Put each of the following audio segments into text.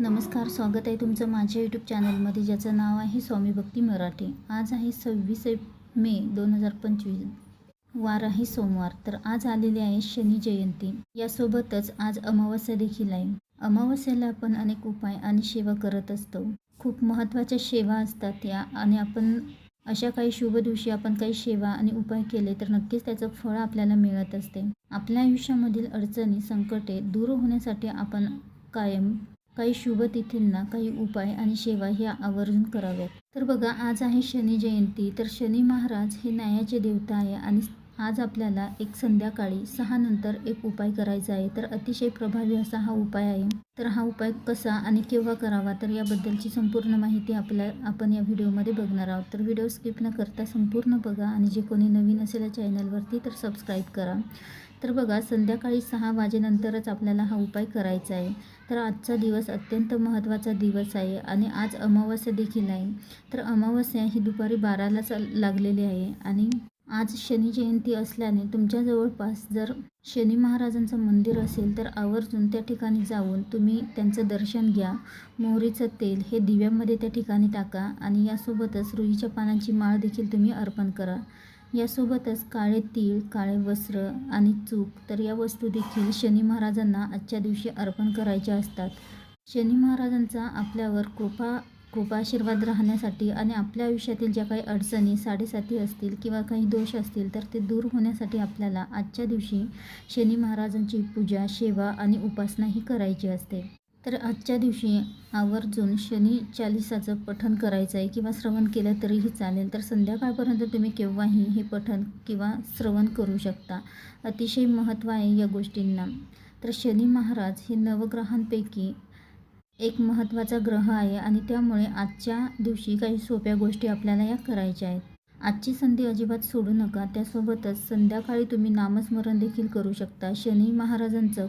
नमस्कार स्वागत आहे तुमचं माझ्या यूट्यूब चॅनलमध्ये ज्याचं नाव आहे स्वामी भक्ती मराठी. आज आहे सव्वीस मे दोन हजार पंचवीस. वार आहे सोमवार तर आज आलेली आहे शनी जयंती. यासोबतच आज अमावस्या देखील आहे. अमावस्याला आपण अनेक उपाय आणि सेवा करत असतो. खूप महत्त्वाच्या सेवा असतात या आणि आपण अशा काही शुभ दिवशी आपण काही सेवा आणि उपाय केले तर नक्कीच त्याचं फळ आपल्याला मिळत असते. आपल्या आयुष्यामधील अडचणी संकटे दूर होण्यासाठी आपण कायम काही शुभ तिथींना काही उपाय आणि सेवा ह्या आवर्जून कराव्यात. तर बघा आज आहे शनी जयंती. तर शनी महाराज हे न्यायाचे देवता आहे आणि आज आपल्याला एक संध्याकाळी सहा नंतर एक उपाय करायचा आहे. तर अतिशय प्रभावी असा हा उपाय आहे. तर हा उपाय कसा आणि केव्हा करावा? तर याबद्दलची संपूर्ण माहिती आपल्या आपण या व्हिडिओमध्ये बघणार आहोत. तर व्हिडिओ स्किप न करता संपूर्ण बघा आणि जे कोणी नवीन असेल या चॅनलवरती तर सबस्क्राईब करा. तर बघा संध्याकाळी सहा वाजेनंतरच आपल्याला हा उपाय करायचा आहे. तर आजचा दिवस अत्यंत महत्त्वाचा दिवस आहे आणि आज अमावस्या देखील आहे. तर अमावस्या ही दुपारी बारालाच लागलेली आहे आणि आज शनी जयंती असल्याने तुमच्या जवळपास जर शनी महाराजांचं मंदिर असेल तर आवर्जून त्या ठिकाणी जाऊन तुम्ही त्यांचं दर्शन घ्या. मोहरीचं तेल हे दिव्यामध्ये त्या ठिकाणी टाका आणि यासोबतच रुईच्या पानांची माळ देखील तुम्ही अर्पण करा. यासोबतच काळे तीळ काळे वस्त्र आणि चूक तर या वस्तू देखील शनी महाराजांना आजच्या दिवशी अर्पण करायच्या असतात. शनी महाराजांचा आपल्यावर कृपा कृपाशीर्वाद राहण्यासाठी आणि आपल्या आयुष्यातील ज्या काही अडचणी साडेसाती असतील किंवा काही दोष असतील तर ते दूर होण्यासाठी आपल्याला आजच्या दिवशी शनी महाराजांची पूजा सेवा आणि उपासनाही करायची असते. तर आजच्या दिवशी आवर्जून शनी चालिसाचं पठण करायचं आहे किंवा श्रवण केलं तरीही चालेल. तर संध्याकाळपर्यंत तुम्ही केव्हाही हे पठण किंवा श्रवण करू शकता. अतिशय महत्त्व आहे या गोष्टींना. तर शनी महाराज हे नवग्रहांपैकी एक महत्त्वाचा ग्रह आहे आणि त्यामुळे आजच्या दिवशी काही सोप्या गोष्टी आपल्याला या करायच्या आहेत. आजची संधी अजिबात सोडू नका. त्यासोबतच संध्याकाळी तुम्ही नामस्मरण देखील करू शकता. शनी महाराजांचं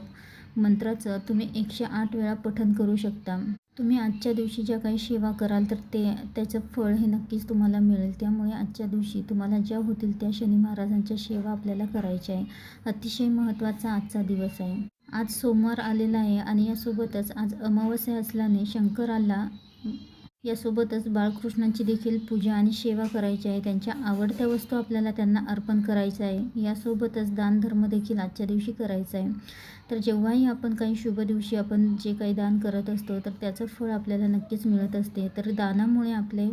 मंत्राचं तुम्ही एकशे आठ वेळा पठन करू शकता. तुम्ही आजच्या दिवशी ज्या काही सेवा कराल तर ते त्याचं फळ हे नक्कीच तुम्हाला मिळेल. त्यामुळे आजच्या दिवशी तुम्हाला ज्या होतील त्या शनी महाराजांच्या सेवा आपल्याला करायच्या आहे. अतिशय महत्त्वाचा आजचा दिवस आहे. आज सोमवार आलेला आहे आणि यासोबतच आज अमावस्या असल्याने शंकराला यासोबतच बाळकृष्णांची देखील पूजा आणि सेवा करायची आहे. त्यांच्या आवडत्या वस्तू आपल्याला त्यांना अर्पण करायचं आहे. यासोबतच दानधर्म देखील आजच्या दिवशी करायचा आहे. तर जेव्हाही आपण काही शुभ दिवशी आपण जे काही दान करत असतो तर त्याचं फळ आपल्याला नक्कीच मिळत असते. तर दानामुळे आपले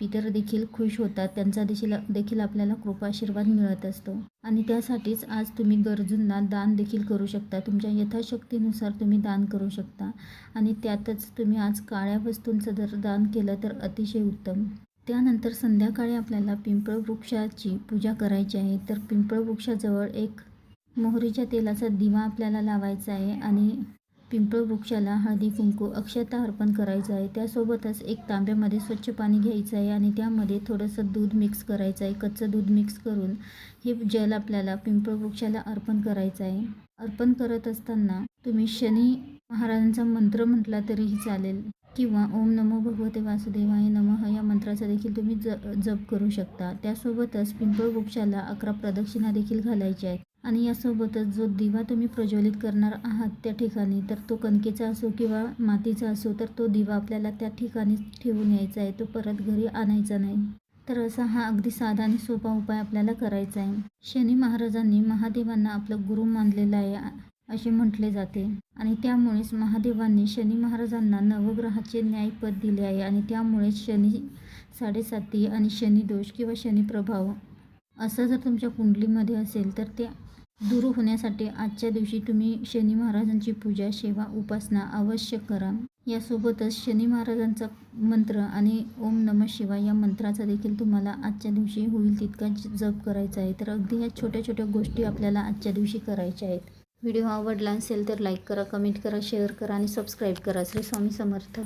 पितर देखील खुश होतात. त्यांचा देखील देखील आपल्याला कृपाशीर्वाद मिळत असतो. आणि त्यासाठीच आज तुम्ही गरजूंना दान देखील करू शकता. तुमच्या यथाशक्तीनुसार तुम्ही दान करू शकता. आणि त्यातच तुम्ही आज काळ्या वस्तूंचं जर दान केलं तर अतिशय उत्तम. त्यानंतर संध्याकाळी आपल्याला पिंपळ वृक्षाची पूजा करायची आहे. तर पिंपळ वृक्षाजवळ एक मोहरीच्या तेलाचा दिवा आपल्याला लावायचा आहे. आणि पिंपळ वृक्षाला हळदी कुंकू अक्षता अर्पण करायचं आहे. त्यासोबतच एक तांब्यामध्ये स्वच्छ पाणी घ्यायचं आहे आणि त्यामध्ये थोडंसं दूध मिक्स करायचं आहे. कच्चं दूध मिक्स करून हे जल आपल्याला पिंपळ वृक्षाला अर्पण करायचं आहे. अर्पण करत असताना तुम्ही शनी महाराजांचा मंत्र म्हटला तरीही चालेल किंवा ओम नमो भगवते वासुदेवाय नमः या मंत्राचा देखील तुम्ही ज जप करू शकता. त्यासोबतच पिंपळ वृक्षाला अकरा प्रदक्षिणा देखील घालायच्या आहेत. आणि यासोबतच जो दिवा तुम्ही प्रज्वलित करणार आहात त्या ठिकाणी तर तो कणकेचा असो किंवा मातीचा असो तर तो दिवा आपल्याला त्या ठिकाणी ठेवून यायचा आहे. तो परत घरी आणायचा नाही. तर असा हा अगदी साधा आणि सोपा उपाय आपल्याला करायचा आहे. शनी महाराजांनी महादेवांना आपलं गुरु मानलेलं आहे असे म्हटले जाते. आणि त्यामुळेच महादेवांनी शनी महाराजांना नवग्रहाचे न्यायपद दिले आहे. आणि त्यामुळेच शनी साडेसाती आणि शनी दोष किंवा शनी प्रभाव असं जर तुमच्या कुंडलीमध्ये असेल तर ते दूर होण्यासाठी आजच्या दिवशी तुम्ही शनी महाराजांची पूजा सेवा उपासना अवश्य करा. यासोबतच शनी महाराजांचा मंत्र आणि ओम नम शिवाय या मंत्राचा देखील तुम्हाला आजच्या दिवशी होईल तितका जप करायचा आहे. तर अगदी ह्या छोट्या छोट्या गोष्टी आपल्याला आजच्या दिवशी करायच्या आहेत. व्हिडिओ आवडला असेल तर लाईक करा कमेंट करा शेअर करा आणि सबस्क्राईब करा. श्री स्वामी समर्थ.